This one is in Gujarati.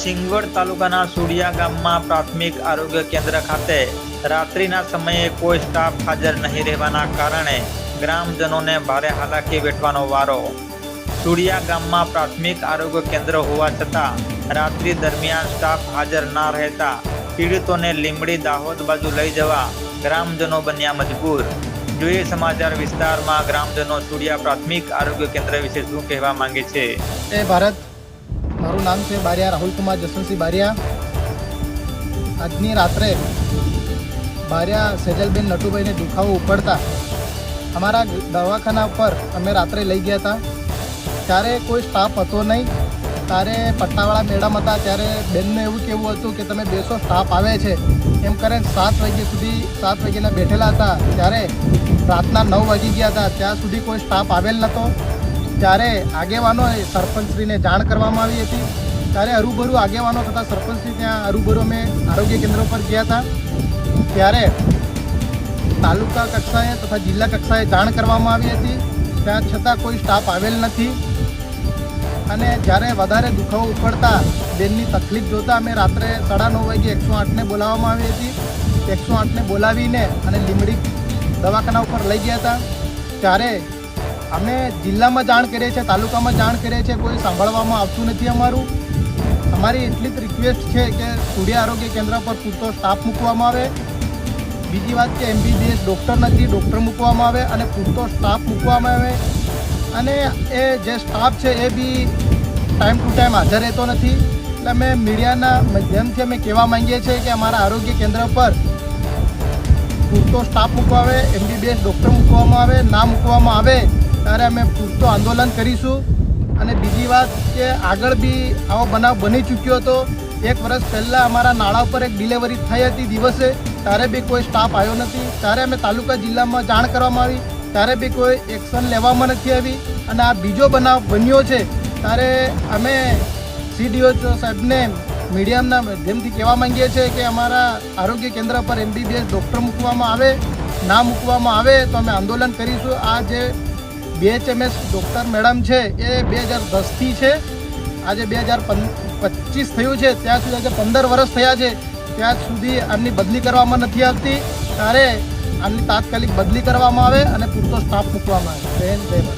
સિંગવડ તાલુકાના સુડિયા ગામમાં પ્રાથમિક આરોગ્ય કેન્દ્ર ખાતે રાત્રિના સમયે કોઈ સ્ટાફ હાજર નહીં રહેવાના કારણે ગ્રામજનોને ભારે હાલાકી વેઠવાનો વારો. સુડિયા ગામમાં પ્રાથમિક આરોગ્ય કેન્દ્ર હોવા છતાં રાત્રિ દરમિયાન સ્ટાફ હાજર ના રહેતા પીડિતોને લીંબડી દાહોદ બાજુ લઈ જવા ગ્રામજનો બન્યા મજબૂર. જોઈએ સમાચાર વિસ્તારમાં ગ્રામજનો સુડિયા પ્રાથમિક આરોગ્ય કેન્દ્ર વિશે શું કહેવા માંગે છે? એ ભારત મારું નામ છે બારિયા રાહુલ કુમાર જસવંતસિંહ બારિયા. આજની રાત્રે બારિયા સેજલબેન નટુભાઈને દુખાવો ઉપડતા અમારા દવાખાના પર અમે રાત્રે લઈ ગયા હતા. ત્યારે કોઈ સ્ટાફ હતો નહીં. ત્યારે પટ્ટાવાળા મેડમ હતા. ત્યારે બેનને એવું કહેવું હતું કે તમે બેસો, સ્ટાફ આવે છે. એમ કરીને સાત વાગ્યા સુધી, સાત વાગ્યાના બેઠેલા હતા. ત્યારે રાતના નવ વાગી ગયા હતા. ત્યાં સુધી કોઈ સ્ટાફ આવેલ નહોતો. ત્યારે આગેવાનોએ સરપંચશ્રીને જાણ કરવામાં આવી હતી, ત્યારે હરૂભરૂ આગેવાનો તથા સરપંચશ્રી ત્યાં હરૂભરૂ અમે આરોગ્ય કેન્દ્ર પર ગયા હતા. ત્યારે તાલુકા કક્ષાએ તથા જિલ્લા કક્ષાએ જાણ કરવામાં આવી હતી. ત્યાં છતાં કોઈ સ્ટાફ આવેલ નથી. અને જ્યારે વધારે દુખાવો ઉપડતા બેનની તકલીફ જોતા અમે રાત્રે સાડા નવ વાગે એકસો આઠને બોલાવવામાં આવી હતી. એકસો આઠને બોલાવીને અને લીમડી દવાખાના ઉપર લઈ ગયા હતા. ત્યારે અમે જિલ્લામાં જાણ કરીએ છીએ, તાલુકામાં જાણ કરીએ છીએ, કોઈ સાંભળવામાં આવતું નથી અમારું. અમારી એટલી જ રિક્વેસ્ટ છે કે સૂર્ય આરોગ્ય કેન્દ્ર પર પૂરતો સ્ટાફ મૂકવામાં આવે. બીજી વાત કે એમબીબીએસ ડૉક્ટર નથી ડૉક્ટર મૂકવામાં આવે અને પૂરતો સ્ટાફ મૂકવામાં આવે. અને એ જે સ્ટાફ છે એ બી ટાઈમ ટુ ટાઈમ હાજર રહેતો નથી. એટલે અમે મીડિયાના માધ્યમથી અમે કહેવા માંગીએ છીએ કે અમારા આરોગ્ય કેન્દ્ર પર પૂરતો સ્ટાફ મૂકવા આવે, એમબીબીએસ ડૉક્ટર મૂકવામાં આવે, ના મૂકવામાં આવે. ત્યારે અમે પૂરતો આંદોલન કરીશું. અને બીજી વાત કે આગળ બી આવો બનાવ બની ચૂક્યો હતો. એક વર્ષ પહેલાં અમારા નાળા ઉપર એક ડિલિવરી થઈ હતી દિવસે. ત્યારે બી કોઈ સ્ટાફ આવ્યો નથી. ત્યારે અમે તાલુકા જિલ્લામાં જાણ કરવામાં આવી. ત્યારે બી કોઈ એક્શન લેવામાં નથી આવી. અને આ બીજો બનાવ બન્યો છે. ત્યારે અમે સીડીઓ સાહેબને મીડિયમના માધ્યમથી કહેવા માંગીએ છીએ કે અમારા આરોગ્ય કેન્દ્ર પર એમબીબીએસ ડૉક્ટર મૂકવામાં આવે. ના મૂકવામાં આવે તો અમે આંદોલન કરીશું. આ જે બીએચએમએસ ડૉક્ટર મેડમ છે એ બે હજાર દસથી છે. આજે બે હજાર પચીસ થયું છે ત્યાં સુધી આજે પંદર વર્ષ થયા છે. ત્યાં સુધી આમની બદલી કરવામાં નથી આવતી. ત્યારે આમની તાત્કાલિક બદલી કરવામાં આવે અને પૂરતો સ્ટાફ મૂકવામાં આવે. જય હિન્દ,